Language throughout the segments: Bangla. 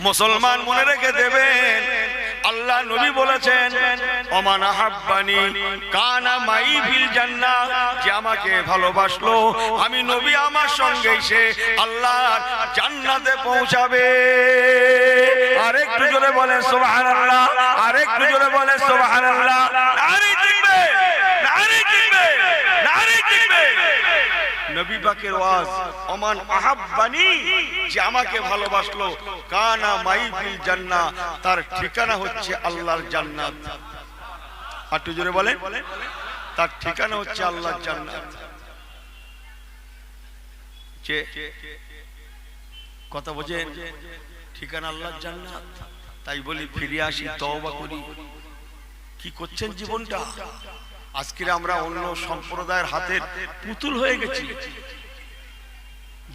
মুসলমান মনে রেখে দেবেন। আল্লাহ নবী বলেছেন, ওমান আহাব্বানি কানা মাই ফিল জান্নাত। যে আমাকে ভালোবাসলো, আমি নবী আমার সঙ্গে সে আল্লাহ জান্নাতে পৌঁছাবে। আরেকটু জোরে বলেন, সুবহানাল্লাহ। আরেকটু জোরে বলেন, সুবহানাল্লাহ। নারী জিতবে নারী জিতবে নারী জিতবে নবী পাকের ওয়াজ ওমান আহাব্বানি যে আমাকে ভালোবাসলো। কানা মাইফিল জান্নাহ, তার ঠিকানা হচ্ছে আল্লাহর জান্নাত। একটু জোরে বলেন। তার ঠিকানা হচ্ছে আল্লাহর জান্নাত। যে কথা বোঝেন, ঠিকানা আল্লাহর জান্নাত। তাই বলি, ফিরে আসি, তওবা করি। কি করছেন জীবনটা? আজকের আমরা অন্য সম্প্রদায়ের হাতের পুতুল হয়ে গেছি।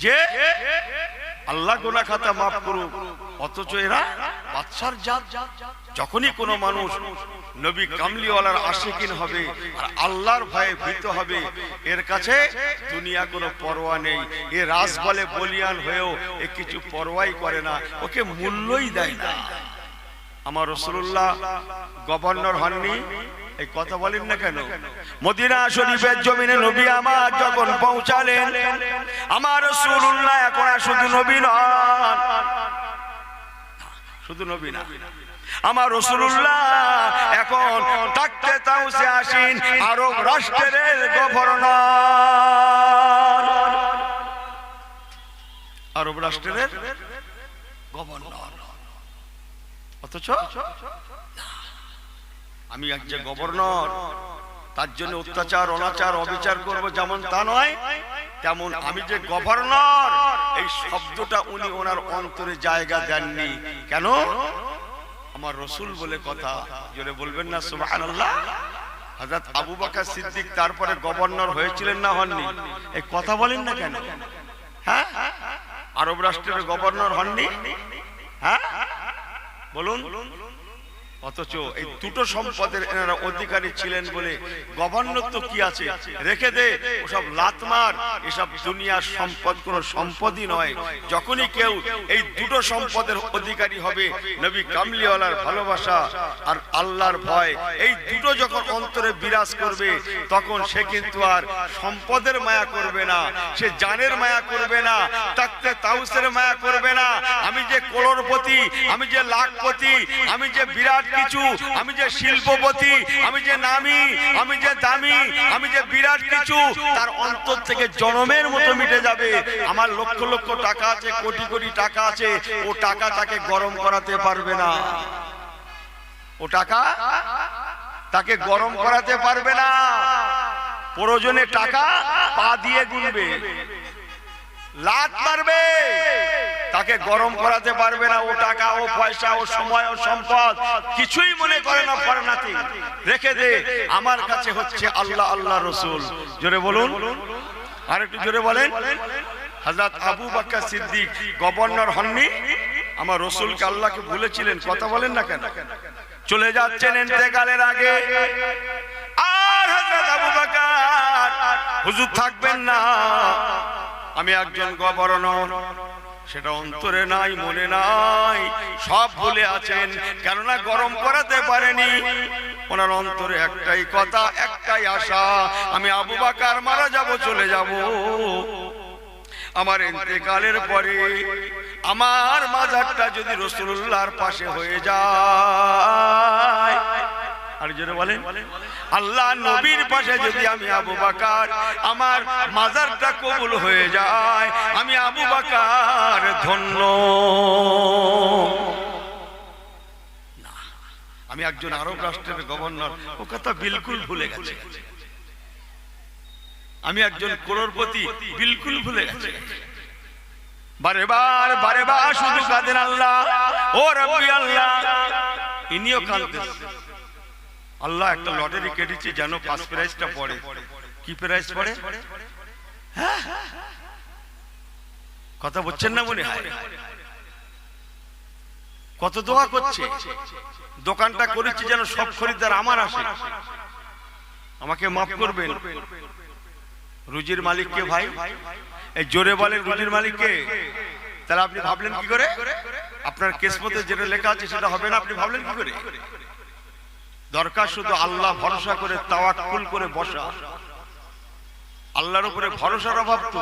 যে আল্লাহ গোনা খাতা মাফ করুক, অথচ এরা বাদশার জাত। যখনই কোনো মানুষ নবী কামলিওয়ালার আশেকিন হবে আর আল্লাহর ভয়ে ভীত হবে, এর কাছে দুনিয়া কোনো পরোয়া নেই। এ রাজ বলে বলিয়ান হয়েও এ কিছু পরোয়াই করে না, ওকে মূল্যই দেয় না। আমার রসুল্লাহ গভর্নর হননি এই কথা বলেন না কেন? মদিনা শরীফের জমিনে নবী আমার যখন পৌঁছালেন, আমার রসুল্লাহ এখন শুধু নবী নন। শুধু নবী না। আমার রসুল্লাহ এখন তাকতে তাউসে আসিন আরব রাষ্ট্রের গভর্নর। আরব রাষ্ট্রের গভর্নর। অথচ আমি একজন গভর্নর তার জন্য অত্যাচার অনাচার অবিচার করব যেমন তা নয় তেমন আমি যে গভর্নর এই শব্দটা উনি ওনার অন্তরে জায়গা দেননি। কেন? আমার রসুল বলে কথা জোরে বলবেন না সুবহানাল্লাহ। হযরত আবু বকর সিদ্দিক তারপরে গভর্নর হয়েছিলেন না হননি। এই কথা বলেন না কেন? হ্যাঁ? আরব রাষ্ট্রের গভর্নর হননি? হ্যাঁ? বলুন। অথচ এই দুটো সম্পদের এনারা অধিকারী ছিলেন বলে গভর্নর তো কি আছে? রেখে দে ওসব লাতমার এসব দুনিয়ার সম্পদ কোন সম্পদই নয়। যখনই কেউ এই দুটো সম্পদের অধিকারী হবে নবী কামলিওয়ালার ভালোবাসা আর আল্লাহর ভয়। এই দুটো যখন অন্তরে বিরাজ করবে তখন সে কিন্তু আর সম্পদের মায়া করবে না। সে জানের মায়া করবে না তাকতে তাউসের মায়া করবে না। আমি যে করোড়পতি আমি যে লাখপতি আমি যে বিরাট কিছু, আমি যে শিল্পপতি, আমি যে নামি, আমি যে দামি, আমি যে বিরাট কিছু, তার অন্তর থেকে জনমের মতো মিটে যাবে। আমার লক্ষ লক্ষ টাকা আছে, কোটি কোটি টাকা আছে, ও টাকা তাকে গরম করাতে পারবে না। ও টাকা তাকে গরম করাতে পারবে না। প্রয়োজনে টাকা পা দিয়ে গুনবে। লাত মারবে। তাকে গরম করাতে পারবে না, ও টাকা, ও পয়সা, ও সময়, ও সম্পদ, কিছুই মনে করে না ফর নাথিং রেখে দে, আমার কাছে হচ্ছে আল্লাহ আল্লাহ রসুল। জোরে বলুন। আর একটু জোরে বলেন। হযরত আবু বাক্কা সিদ্দিক গভর্নর হননি? আমার রসুলকে আল্লাহকে ভুলেছিলেন, কথা বলেন না কেন? চলে যাচ্ছেন ইন্তেকালের আগে। আর হযরত আবু বকর হুজুর থাকবেন না। আমি একজন গভর্নর। সেটা অন্তরে নাই, মনে নাই। সব ভুলে আছেন, কেননা গরম করাতে পারেনি। ওনার অন্তরে একটাই কথা, একটাই আশা, আমি আবু বাকার মারা যাব, চলে যাব। আমার ইন্তেকালের পরে আমার মাজারটা যদি রসুল্লাহর পাশে হয়ে যায় আর জোরে বলেন আল্লাহ নবীর পাশে যদি আমি আবু বাকার আমার মাজারটা কবুল হয়ে যায় আমি আবু বাকার ধন্য। না, আমি একজন আরব রাষ্ট্রের গভর্নর ও কথা বিলকুল ভুলে গেছে। আমি একজন করোড়পতি বিলকুল ভুলে গেছে। বারে বার বারে বার শুধু কাঁদেন আল্লাহ ও রব্বি আল্লাহ ইনিও কাঁদতেছে। আল্লাহ একটা লটারি কেটেছে যেন পাঁচ প্রাইজটা পড়ে। কি প্রাইজ পড়ে? হ্যাঁ? কথা বলছেন না মনে হয়? কত দোয়া করছে? দোকানটা করেছি যেন সব খরিদ্দার আমার আসে। আমাকে মাফ করবেন। রুজির মালিক কে ভাই। এই জোরে বলেন রুজির মালিক কে তাহলে আপনি ভাবলেন কি করে? আপনার কেসমতে যেটা লেখা আছে সেটা হবে না, আপনি ভাবলেন কি করে? দরকার শুধু আল্লাহ ভরসা করে তাওয়াক্কুল করে বসা। আল্লাহর উপরে ভরসার অভাব তো।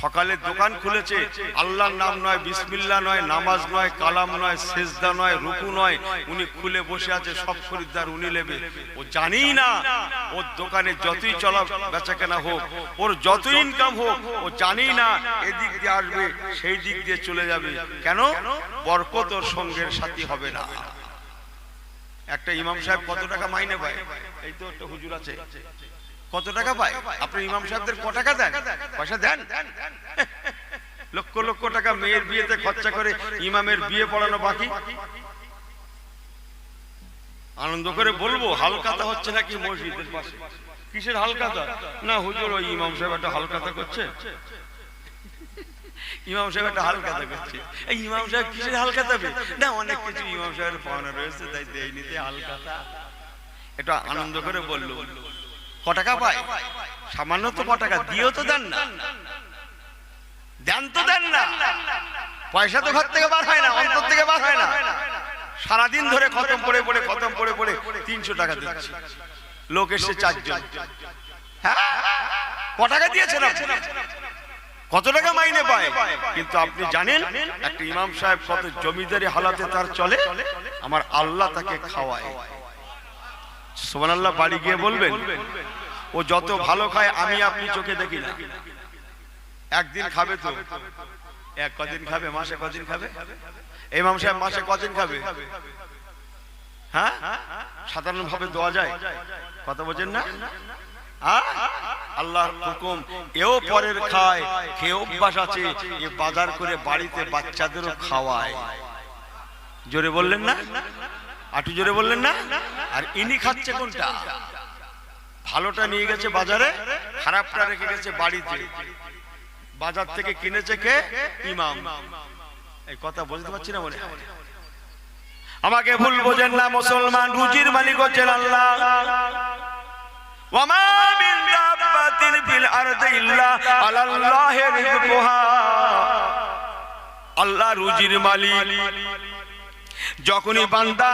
সকালে দোকান খুলেছে, আল্লাহর নাম নয় বিসমিল্লা নয়, নামাজ নয়, কালাম নয়, সেজদা নয়, রুকু নয়। উনি খুলে বসে আছে, সব খরিদ্দার উনি নেবে। ও জানি না, ওর দোকানে যতই চলা বেচা কেনা হোক, ওর যত ইনকাম হোক, ও জানি না, এদিক দিয়ে আসবে, সেই দিক দিয়ে চলে যাবে। কেন? বরকত ওর সঙ্গের সাথী হবে না। একটা ইমাম সাহেব কত টাকা মাইনে পায়? এই তো একটা হুজুর আছে। কত টাকা পায়? আপনি ইমাম সাহেবদের ক টাকা দেন? পয়সা দেন? লক্ষ লক্ষ টাকা মেয়ের বিয়েতে খরচা করে ইমামের বিয়ে পড়ানো বাকি। আনন্দ করে বলব, হালকাতা হচ্ছে নাকি মসজিদের পাশে? কিসের হালকাতা? না, হুজুর, ওই ইমাম সাহেব একটা হালকাতা করছে। ইমাম সাহেব একটা হালকাতা করছে। এই ইমাম সাহেব কিসের হালকাতা না, অনেক কিছু ইমাম সাহেবের পাওনা রয়েছে, তাই দেয় নিতে হালকাতা এটা আনন্দ করে বলল, ক টাকা পায়? সামান্য তো ক টাকা, দিয়েও তো দেন না। দেন তো দেন না। পয়সা তো ঘর থেকে বার হয় না, অন্তর থেকে বার হয় না। সারাদিন ধরে খতম পড়ে পড়ে, খতম পড়ে পড়ে তিনশো টাকা দিচ্ছি। লোক এসে চারজন। হ্যাঁ? ক টাকা দিয়েছেন আপনি? কত টাকা মাইনে পায়? কিন্তু আপনি জানেন, একটা ইমাম সাহেব কত জমিদারি হালাতে তার চলে? আমার আল্লাহ তাকে খাওয়ায়। আল্লাহ বাড়ি গিয়ে বলবেন, ও যত ভালো খায়, আমি আপনি চোখে দেখি না। একদিন খাবে তো? এক কদিন খাবে? মাসে কদিন খাবে? ইমাম সাহেব মাসে কদিন খাবে? হ্যাঁ? সাধারণ ভাবে দেওয়া যায়। কথা বোঝেন না? আল্লাহর হুকুম, এও পরের খায় খেয়ে অভ্যাস আছে এ বাজার করে বাড়িতে বাচ্চাদেরও খাওয়ায়। জোরে বললেন না? আটু জোরে বললেন না? আর ইনি খাচ্ছে কোনটা? ভালোটা নিয়ে গেছে বাজারে, খারাপটা রেখে গেছে বাড়িতে। বাজার থেকে কিনেছে কে? ইমাম। এই কথা বুঝতে পারছি না মনে আমাকে ভুল বোঝেন না মুসলমান, রুজির মালিক হচ্ছেন আল্লাহ। আল্লাহ রুজির মালিক। যখনই বান্দা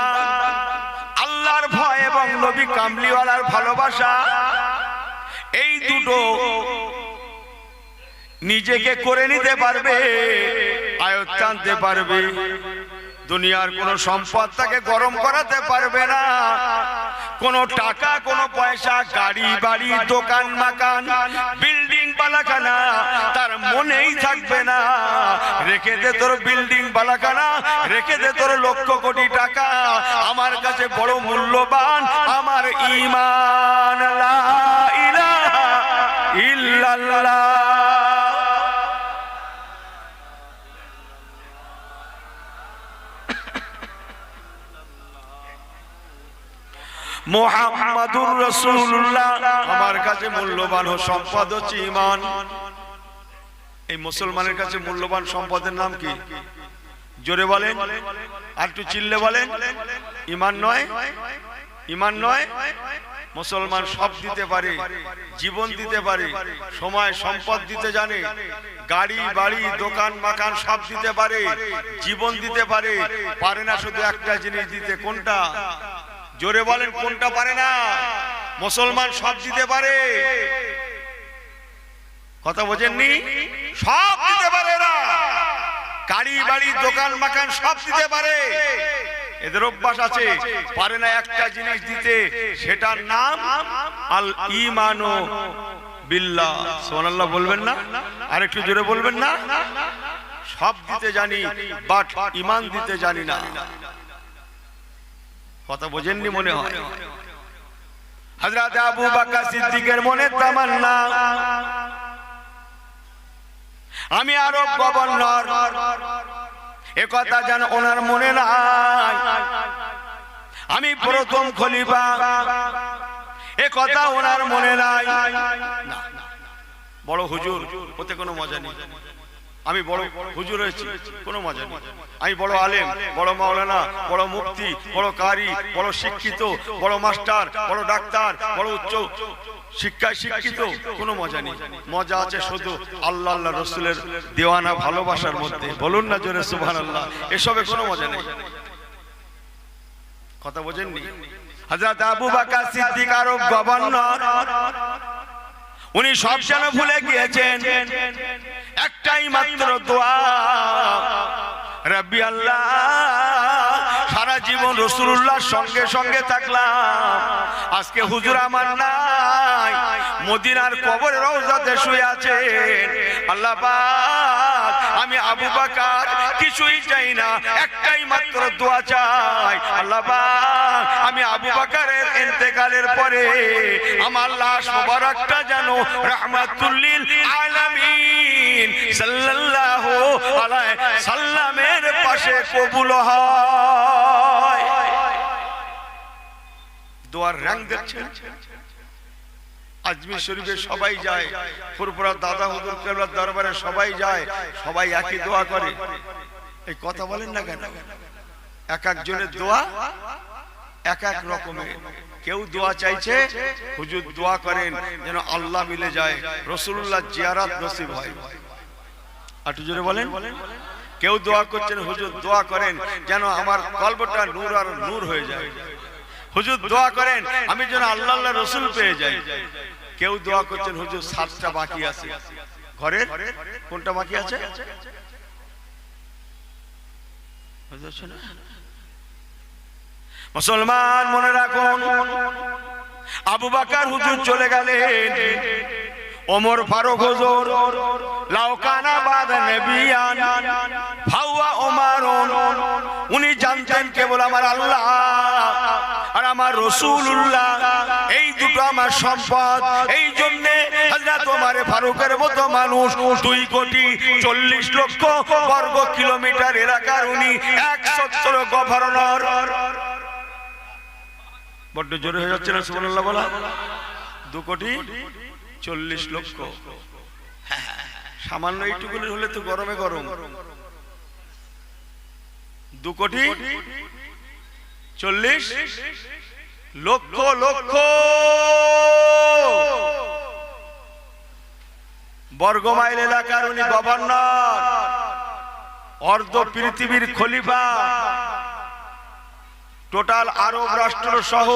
আল্লাহর ভয় এবং নবী কামলিওয়ালার ভালোবাসা, এই দুটো নিজেকে করে নিতে পারবে, আয়ত্ত পারবে। দুনিয়ার কোন সম্পদ তাকে গরম করাতে পারবে না। কোন টাকা, কোন পয়সা, গাড়ি, বাড়ি, দোকান, মাকান, বিল্ডিং, বালাখানা তার মনেই থাকবে না। রেখে দে তোর বিল্ডিং, বালাখানা, রেখে দে তোর লক্ষ কোটি টাকা। আমার কাছে বড় মূল্যবান, আমার ইমান মোহাম্মদুর রসুল্লাহ আমার কাছে মূল্যবান ও সম্পদ হচ্ছে ইমান এই মুসলমানের কাছে মূল্যবান সম্পদের নাম কি? জোরে বলেন, আর একটু চিল্লে বলেন ইমান নয় ইমান নয়, মুসলমান সব দিতে পারে, জীবন দিতে পারে, সময়, সম্পদ দিতে জানে, গাড়ি, বাড়ি, দোকান, মাকান সব দিতে পারে, জীবন দিতে পারে পারে না শুধু একটা জিনিস দিতে, কোনটা? জোরে বলেন কোনটা পারে না? মুসলমান সব দিতে পারে। কথা বোঝেননি? সব দিতে পারে না গাড়ি, বাড়ি, দোকান, মাকান সব দিতে পারে। এদের অভ্যাস আছে, পারে না একটা জিনিস দিতে, সেটার নাম আল ইমানো বিল্লাহ। সোনাল্লাহ বলবেন না? আর একটু জোরে বলবেন না? সব দিতে জানি, বাট ইমান দিতে জানি না। কথা বোঝেননি মনে হয়। আবু বকর সিদ্দিকের মনে তামান্না। আমি আরব গভর্নর। এ কথা যেন ওনার মনে নাই। আমি প্রথম খলিফা। এ কথা ওনার মনে নাই। না, বড় হুজুর ওতে কোনো মজা নেই। আমি বড় হুজুর হয়েছি কোনো মজা নেই। আমি বড় আলেম বড় মাওলানা বড় মুফতি বড় কারি বড় শিক্ষিত বড় মাস্টার বড় ডাক্তার বড় উচ্চ শিক্ষায় শিক্ষিত কোনো মজা নেই। মজা আছে শুধু আল্লাহ আল্লাহ রসুলের দেওয়ানা ভালোবাসার মধ্যে। বলুন না জোরে সুবহান আল্লাহ এসবে কোনো মজা নেই। কথা বোঝেননি? হযরত আবু বকর সিদ্দিক আরব গভর্নর। উনি সব যেন ভুলে গিয়েছেন। একটাই মাত্র দোয়া। রব্বি আল্লাহ, সারা জীবন রসুল্লাহর সঙ্গে সঙ্গে থাকলাম। আজকে হুজুর আমার নাই, মদিনার কবর রওজাতে শুয়ে আছেন। আল্লাহ আমি আবু বকর কিছুই চাই না, একটাই মাত্র দোয়া চাই। আল্লাহ আমি আবু বকরের ইন্তেকালের পরে আমার লাশ মোবারকটা যেন রাহমাতুল্লিল আলামিন সাল্লাল্লাহু আলাইহি সাল্লামের পাশে কবুল হয়। দোয়ার রং আজমির শরীফে সবাই যায়, ফুরফুরা দাদা হুজুর কেবলার দরবারে সবাই যায়, সবাই একই দোয়া করে। এই কথা বলেন না কেন? এক একজনের দোয়া এক এক রকমের কেউ দোয়া চাইছে, হুজুর দোয়া করেন যেন আল্লাহ মিলে যায়, রসুল্লাহ জিয়ারাত নসিব হয়। একটু জোরে বলেন। কেউ দোয়া করছেন, হুজুর দোয়া করেন যেন আমার কল্পটা নূর আর নূর হয়ে যায়। হুজুর দোয়া করেন, আমি যেন আল্লাহ আল্লাহ রসুল পেয়ে যাই। কেউ দোয়া করছেন, হুজুর সাতটা বাকি আছে। ঘরের কোনটা বাকি আছে? মুসলমান মনে রাখুন, আবু বাকার হুজুর চলে গেলেন। ওমর ফারুক হুজুর লাউকানা বাদ নবিয়ান, ফাওয়া ওমারুন, উনি জানতেন কেবল আমার আল্লাহ আর আমার রসুল্লাহ এই দুটো আমার সম্পদ, এই জন্য হযরত ওমর ফারুকের মতো মানুষ দুই কোটি চল্লিশ লক্ষ বর্গ কিলোমিটার এলাকার উনি এক সত্তর গভর্নর। বড্ড জোরে হয়ে যাচ্ছে না, সুবহানাল্লাহ বলা? দু কোটি চল্লিশ লক্ষ। সামান্য এইটুকুনি হলে তো গরমে গরম। দু কোটি চল্লিশ লক্ষ লক্ষ। বর্গমাইল এলাকার উনি গভর্নর। অর্ধ পৃথিবীর খলিফা। টোটাল আরব রাষ্ট্র সহ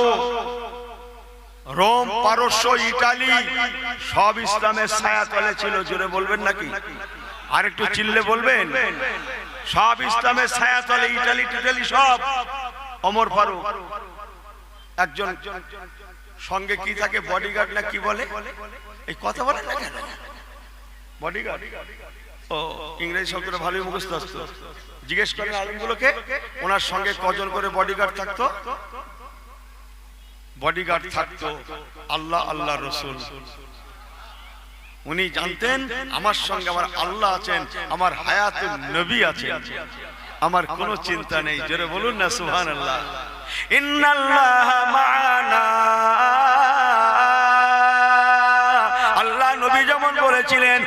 রোম, পারস্য, ইটালি, সব ইসলামের ছায়া তলে ছিল, জোরে বলবেন নাকি? আর একটু চিল্লে বলবেন? সব ইসলামের ছায়া তলে ইটালি, টিটালি সব। অমর ফারুক, একজন সঙ্গে কি থাকে বডিগার্ড না কি বলে? এই কথা বলে না কেন? বডিগার্ড ও, ইংরেজি শব্দটা ভালোই মুখস্থ আসতো জিজ্ঞেস করেন আলমগুলোকে ওনার সঙ্গে কজন করে বডিগার্ড থাকতো? বডিগার্ড থাকতো আল্লাহ আল্লাহ রসুল। উনি জানতেন আমার সঙ্গে আমার আল্লাহ আছেন আমার হায়াত নবী আছেন। আমার কোনো চিন্তা নেই। জোরে বলুন না সুহান আল্লাহ ইন্নাল্লাহ মা'ানা। আল্লাহ নবী যেমন বলেছিলেন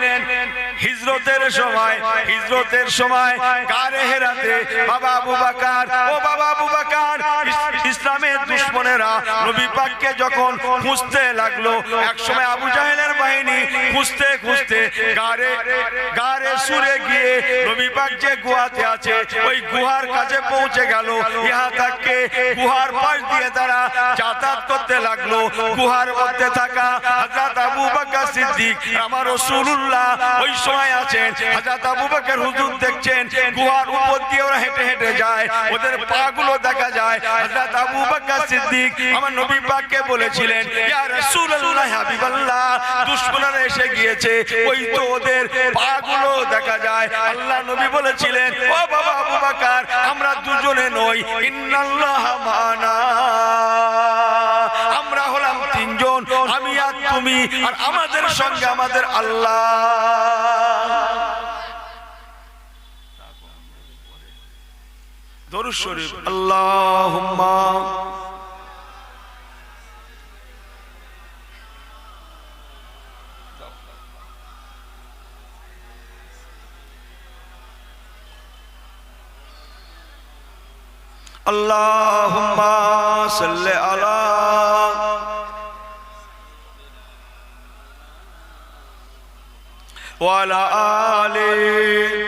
হিজরতের সময় হিজরতের সময়, গারে হেরাতে বাবা আবু বাকার, ও বাবা আবু বাকার, ইস- ইসলামের দুশ্মনেরা নবী পাককে যখন খুঁজতে লাগল এক সময় আবু জাহেলের বাহিনী খুঁজতে খুঁজতে গারে গারে সুরে গিয়ে নবী পাক যে গুহাতে আছে, ওই গুহার কাছে পৌঁছে গেল। ইহা তাকে গুহার পাশ দিয়ে তারা যাতায়াত করতে লাগল। গুহার মধ্যে থাকা হযরত আবু বকর সিদ্দিক, আমার রাসূলুল্লাহ, ওই সময় আছেন, হযরত আবু বকর হুজুর দেখছেন গুহার উপর দিয়ে ওরা হেঁটে হেঁটে যায়, ওদের পাগুলো দেখা যায়। হযরত আবু বকর সিদ্দিক আমার নবী পাককে বলেছিলেন, ইয়া রাসূলুল্লাহ, হাবিবাল্লাহ। দুশমনরা এসে গিয়েছে, ওই তো ওদের পাগুলো দেখা যায়। আল্লাহ নবী বলেছিলেন, ও বাবা আবু বকর আমরা দুজনে নই, ইন্নাল্লাহ মানা। আমরা হলাম তিনজন, আমি আর তুমি, আর আমাদের সঙ্গে আমাদের আল্লাহ। درود شریف. اللهم اللهم صل على وعلى آله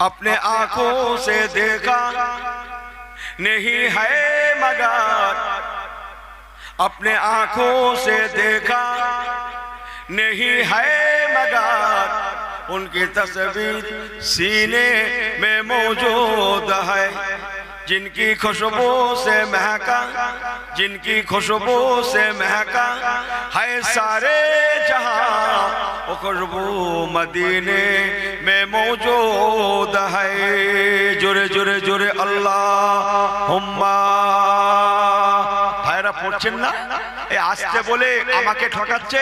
अपने आँखों से देखा नहीं है मगर। अपने आँखों से देखा नहीं है मगर। उनकी तस्वीर सीने में मौजूद है। जिनकी खुशबू से महका, जिनकी खुशबू से महका है सारे जहाँ। वो खुशबू मदीने में मौजूद है जुरे जुरे जुरे अल्लाह हुम्मा ভাইরা পড়ছেন না এই আসতে বলে আমাকে ঠকাচ্ছে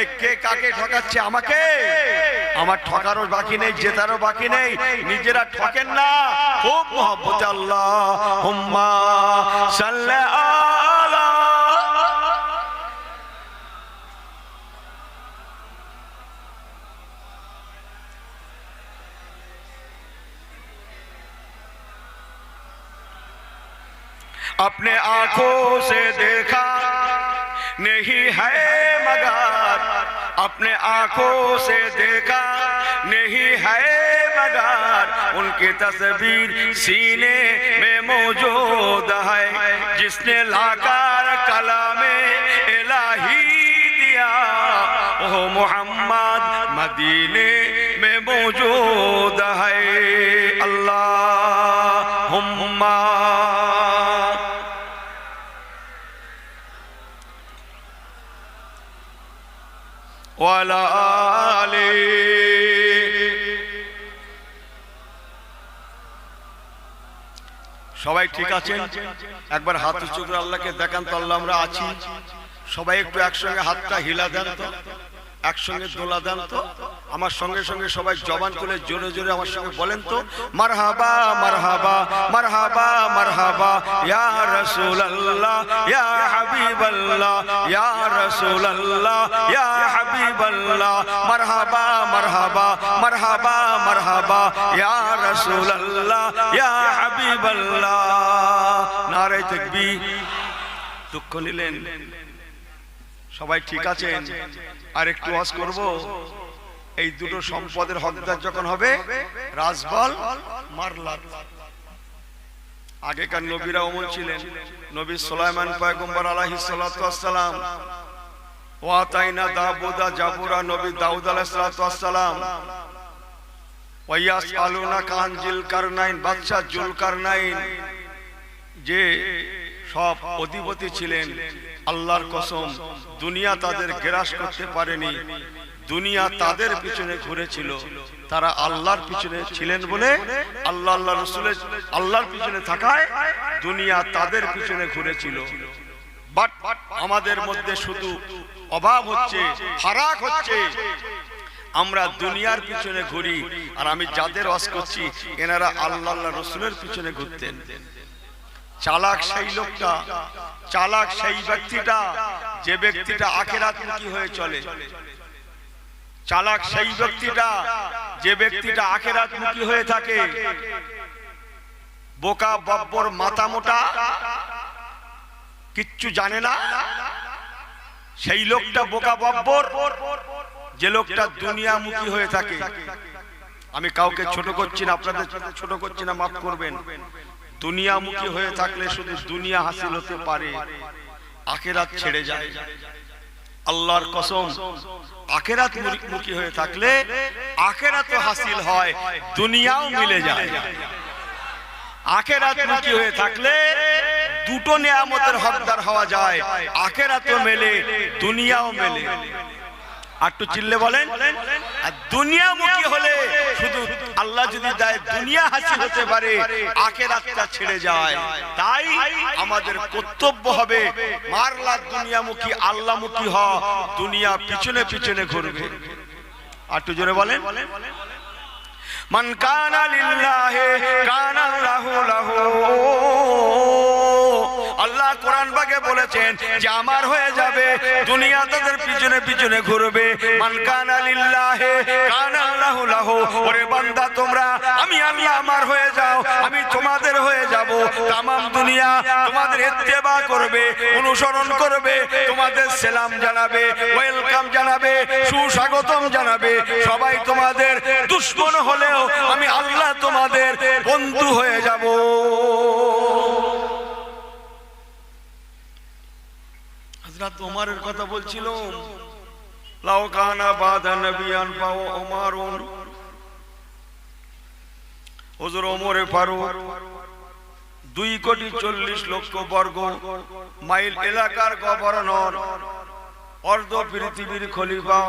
এই কে কাকে ঠকাচ্ছে আমাকে আমার ঠকারও বাকি নেই জেতারও বাকি নেই নিজেরা ঠকেন না খুব মহব্বতে আল্লাহ হুম্মা সাল্লা अपने आँखों से देखा नहीं है मगर। अपने आँखों से देखा नहीं है मगर। उनकी तस्वीर सीने में मौजूद है, जिसने लाकर कला में इलाही दिया। वो मोहम्मद मदीने में मौजूद আলে। সবাই ঠিক আছে একবার হাত উঁচু করে আল্লাহকে দেখান তো আল্লাহ আমরা আছি। সবাই একটু একসঙ্গে হাতটা হিলা দেন তো। একসঙ্গে দোলা দেন তো। আমার সঙ্গে সঙ্গে সবাই জবান তুলে জোরে জোরে আমার সঙ্গে বলেন তো মারহাবা মারহাবা মারহাবা মারহাবা ইয়া রাসূলুল্লাহ ইয়া হাবিবাল্লাহ ইয়া রাসূলুল্লাহ ইয়া হাবিবাল্লাহ মারহাবা মারহাবা মারহাবা মারহাবা ইয়া রাসূলুল্লাহ ইয়া হাবিবাল্লাহ। নারে তাকবীর। দুঃখ নিলেন। সবাই ঠিক আছেন? আর একটু ওয়াজ করব? এই দুটো সম্পদের হকদার যখন হবে রাজবল মারলা আগেকার নবীরা অমন ছিলেন। নবী সোলাইমান পয়গম্বর আলাইহিস সালাতু ওয়াসসালাম। ওয়াতাইনা দাবুদা জাবুরা নবী দাউদ ওয়াইয়াস আলুনা কানজিল কারনাইন জুল কারনাইন। যে সব অধিপতি ছিলেন আল্লাহর কসম দুনিয়া তাদের গ্রাস করতে পারেনি। দুনিয়া তাদের পিছনে ঘুরেছিল। তারা আল্লাহর পিছনে ছিলেন বলে আল্লাহ আল্লাহ রসুলের আল্লাহর পিছনে থাকায় দুনিয়া তাদের পিছনে ঘুরেছিল। বাট আমাদের মধ্যে শুধু অভাব হচ্ছে, ফারাক হচ্ছে। আমরা দুনিয়ার পিছনে ঘুরি আর আমি যাদের ওয়াজ করছি, এনারা আল্লাহ আল্লাহ রসুলের পিছনে ঘুরতেন। চালাক সেই লোকটা, চালাক সেই ব্যক্তিটা, যে ব্যক্তিটা আখেরাতমুখী হয়ে চলে। চালাক সেই ব্যক্তিটা, যে ব্যক্তিটা আখেরাতমুখী হয়ে থাকে। বোকা, বব্বর, মাথা মোটা, কিচ্ছু জানে না। সেই লোকটা বোকা, বব্বর, যে লোকটা দুনিয়ামুখী হয়ে থাকে। আমি কাউকে ছোট করছি না, আপনাদের ছোট করছি না, মাফ করবেন। দুনিয়ামুখী হয়ে থাকলে শুধু দুনিয়া হাসিল হতে পারে, আখেরাত ছেড়ে যায়। আল্লাহর কসম আখেরাত মুখী হয়ে থাকলে আখেরাত হাসিল হয়, দুনিয়াও মিলে যায়। আখেরাত মুখী হয়ে থাকলে দুটো নিয়ামতের হকদার হওয়া যায়, আখেরাতও মেলে, দুনিয়াও মেলে। আর একটু চিল্লে বলেন আর দুনিয়ামুখী হলে শুধু আল্লাহ যদি দেয় দুনিয়া হাসিল হতে পারে, আখেরাতটা ছেড়ে যায়। তাই আমাদের কর্তব্য হবে মারলা দুনিয়ামুখী আল্লাহমুখী হ, দুনিয়া পিছনে পিছনে ঘুরবে। একটু জোরে বলেন। মান কানা লিল্লাহি, কানা লাহু লাহু। আল্লাহ কোরআন বাগে বলেছেন যে আমার হয়ে যাবে, দুনিয়া তাদের পিছনে পিছনে ঘুরবে। তোমরা, আমি আল্লাহ আমার হয়ে যাও, আমি তোমাদের হয়ে দুনিয়া তোমাদের করবে, অনুসরণ করবে, তোমাদের সালাম জানাবে, ওয়েলকাম জানাবে, সুস্বাগতম জানাবে। সবাই তোমাদের দুশ্মন হলেও আমি আল্লাহ তোমাদের বন্ধু হয়ে যাব। হযরত ওমরের কথা বলছিল? লাও কানা বাদা নবিয়ান পাও ওমরুন। হুজুর ওমরে ফারুক, দুই কোটি চল্লিশ লক্ষ বর্গ মাইল এলাকার গভর্নর, অর্ধ পৃথিবীর খলিফা।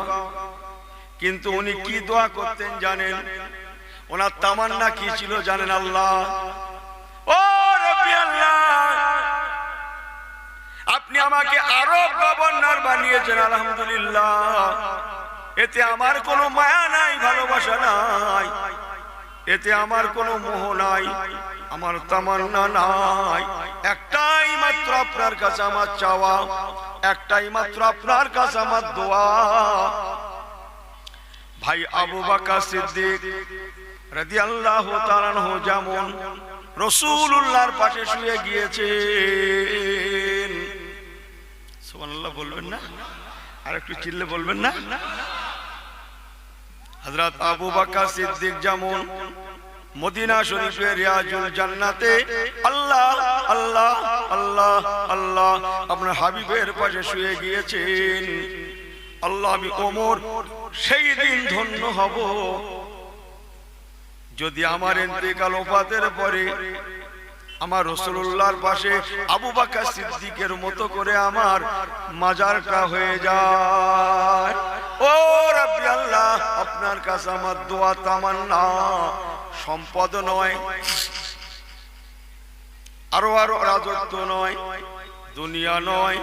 কিন্তু উনি কি দোয়া করতেন জানেন? ওনার তামান্না কি ছিল জানেন আল্লাহ? আপনি আমাকে আরও গভর্নর বানিয়েছেন, আলহামদুলিল্লাহ। এতে আমার কোনো মায়া নাই, ভালোবাসা নাই। এতে আমার কোনো মোহ নাই, আমার তামান্না নাই। একটাই মাত্র আপনার কাছে আমার চাওয়া, একটাই মাত্র আপনার কাছে আমার দোয়া। ভাই আবু বাকা সিদ্দিক তাআলা আনহু যেমন রাসূলুল্লাহর পাশে শুয়ে গিয়েছেন সুবহানাল্লাহ বলবেন না। আর একটু চিল্লে বলবেন না। হযরত আবু বকর সিদ্দিক যেমন মদিনা শরীফে রিয়াজুল জান্নাতে আল্লাহ আল্লাহ আল্লাহ আল্লাহ আপনার হাবিবের পাশে শুয়ে গিয়েছেন। আল্লাহ আমি ওমর, সেই দিন ধন্য হব। যদি আমার ইন্তেকাল ওফাতের পরে আমার রসুল্লাহর পাশে আবু বাকা সিদ্দিকের মতো করে আমার মাজারটা হয়ে যায়। ও রব্বি আল্লাহ, আপনার কাছে আমার দোয়া তামান না সম্পদ নয়, আরও আরও রাজত্ব নয়। দুনিয়া নয়,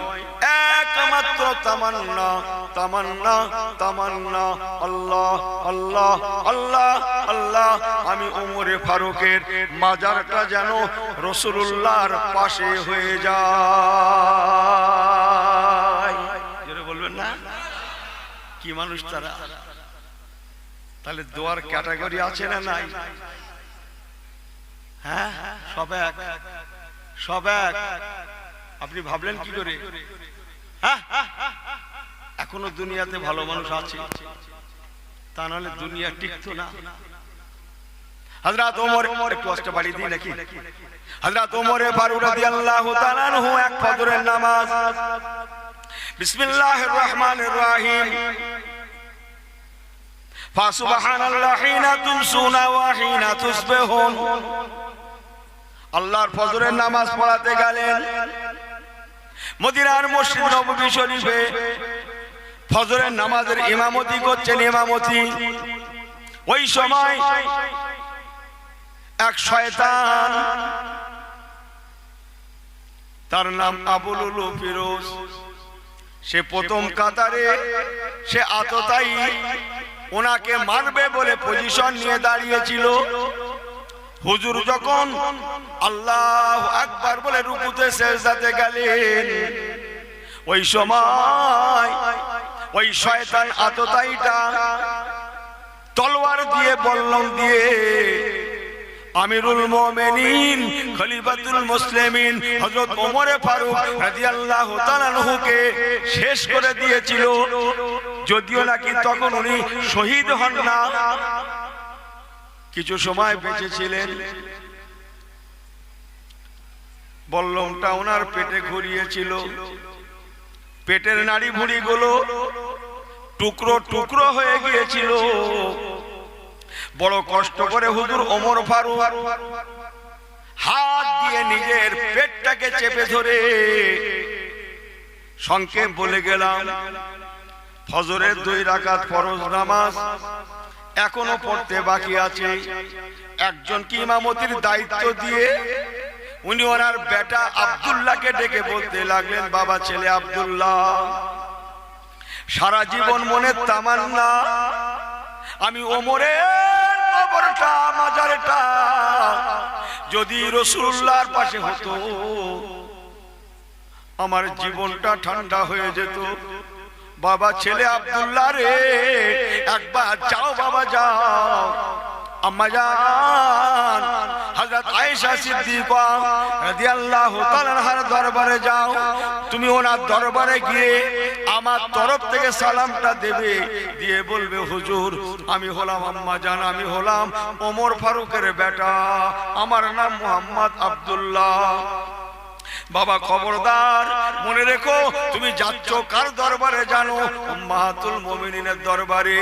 একমাত্র তামান্না তামান্না তামান্না। আল্লাহ আল্লাহ আল্লাহ আল্লাহ। আমি উমরে ফারুকের মাজারটা যেন রসুল্লাহর পাশে হয়ে যায়। বলবেন না? কি মানুষ তারা? তাহলে দোয়ার ক্যাটাগরি আছে না নাই? হ্যাঁ? সব এক? সব এক? আপনি ভাবলেন কি করে? হ্যাঁ? এখনও দুনিয়াতে ভালো মানুষ আছে। তা নাহলে দুনিয়া টিকতো না। হযরত ওমর একটু কষ্ট বাড়ি দিই নাকি? হযরত ওমরে ফারুক রাদিয়াল্লাহু তাআলা আনহু এক ফজরের নামাজ। বিসমিল্লাহির রহমানির রহিম। ফাসুবহানাল্লাহি হিনা তুমসুনা ওয়া হিনা তুসবিহুন। আল্লাহর ফজরের নামাজ পড়াতে গেলেন। মদিনার মসজিদ নববী শরীফে ফজরের নামাজের ইমামতি করছেন ইমামতি। ওই সময় এক শয়তান তার নাম আবুলুল ফিরোজ। সে প্রথম কাতারে সে আততাই ওনাকে মারবে বলে পজিশন নিয়ে দাঁড়িয়েছিল। হুজুর যখন আল্লাহ আকবার বলে রুকুতে সেজদাতে গেলেন, ওই সময় ওই শয়তান আততাইটা তলোয়ার দিয়ে বল্লম দিয়ে আমিরুল মোমেনিন, খলিফাতুল মুসলিমিন হযরত ওমরে ফারুক রাদিয়াল্লাহু তাআলা আনহুকে শেষ করে দিয়েছিল। যদিও নাকি তখন উনি শহীদ হন না কিছু সময় বেঁচে ছিলেন বল্লমটা ওনার পেটে ঘুরিয়েছিল। পেটের নাড়ি গুলো টুকরো টুকরো হয়ে গিয়েছিল। বড় কষ্ট করে হুজুর ওমর ফারুক হাত দিয়ে নিজের পেটটাকে চেপে ধরে সংক্ষেপ বলে গেলাম, ফজরের দুই রাকাত ফরজ নামাজ এখনও পড়তে বাকি আছে। একজন কি ইমামতির দায়িত্ব দিয়ে উনি ওনার বেটা আব্দুল্লাহকে ডেকে বলতে লাগলেন, বাবা, ছেলে আব্দুল্লাহ, সারা জীবন মনের তামান্না। আমি ওমরের কবরটা, মাজারটা, যদি রসুল্লাহর পাশে হতো, আমার জীবনটা ঠান্ডা হয়ে যেত। বাবা ছেলে আব্দুল্লাহ রে, একবার যাও বাবা যাও। আম্মা জান, হযরত আয়েশা সিদ্দিকা দরবারে যাও। তুমি ওনার দরবারে গিয়ে আমার তরফ থেকে সালামটা দেবে। দিয়ে বলবে, হুজুর, আমি হলাম আম্মা জান, আমি হলাম ওমর ফারুকের বেটা। আমার নাম মোহাম্মদ আব্দুল্লাহ। বাবা খবরদার মনে রেখো তুমি যাচ্ছ কার দরবারে জানো? মাহাতুল মমিনের দরবারে।